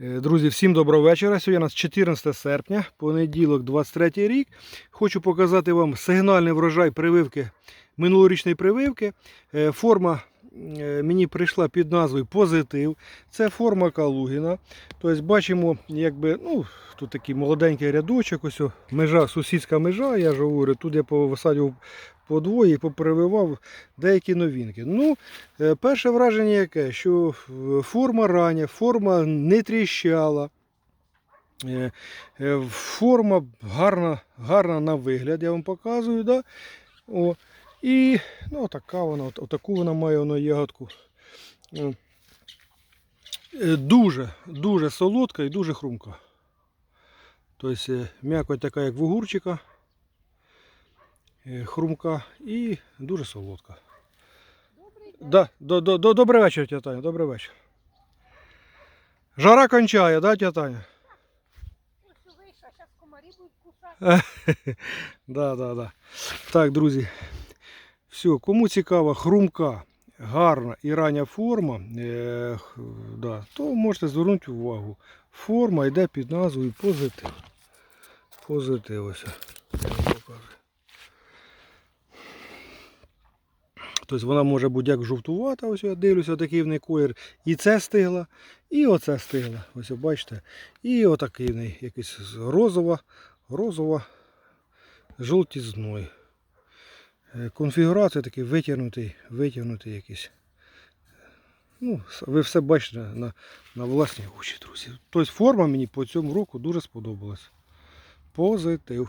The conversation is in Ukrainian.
Е, Друзі, всім доброго вечора. Сьогодні у нас 14 серпня, понеділок, 23 рік. Хочу показати вам сигнальний врожай прививки, минулорічної прививки. Е, Форма е, мені прийшла під назвою Позитив. Це форма Калугіна. Тобто бачимо, якби, ну, тут такий молоденький рядочок, ось межа, сусідська межа, я ж говорю, тут я повисадив по двоє і попрививав деякі новинки. Ну, Е, Перше враження яке, що е, форма рання, форма не тріщала. Е, Форма гарна, гарна на вигляд, я вам показую. Да? О, і ну, така вона, от, отаку вона має вона ягодку. Дуже, дуже солодка і дуже хрумка. Тобто м'якоть така, як в огурчика, хрумка і дуже солодка. Да, до, до, до, добрий вечір, тя Таня, добрий вечір. Жара кончає, да, тя Таня? Кусати. Да, да, да. Так, друзі. Все, кому цікава хрумка, гарна і рання форма, е, да, то можете звернути увагу. Форма йде під назвою позитив. Позитив ось. я вам покажу. Тобто вона може бути як жовтувата, ось я дивлюся, такий в неї колір. І це стигла, і оце стигла. Ось бачите. І отакий в неї якийсь розова, розова жовтізной. Е, Конфігурація такий витягнутий, витягнутий якийсь. Ну, ви все бачите на, на власні очі, друзі. Тобто форма мені по цьому року дуже сподобалась. Позитив.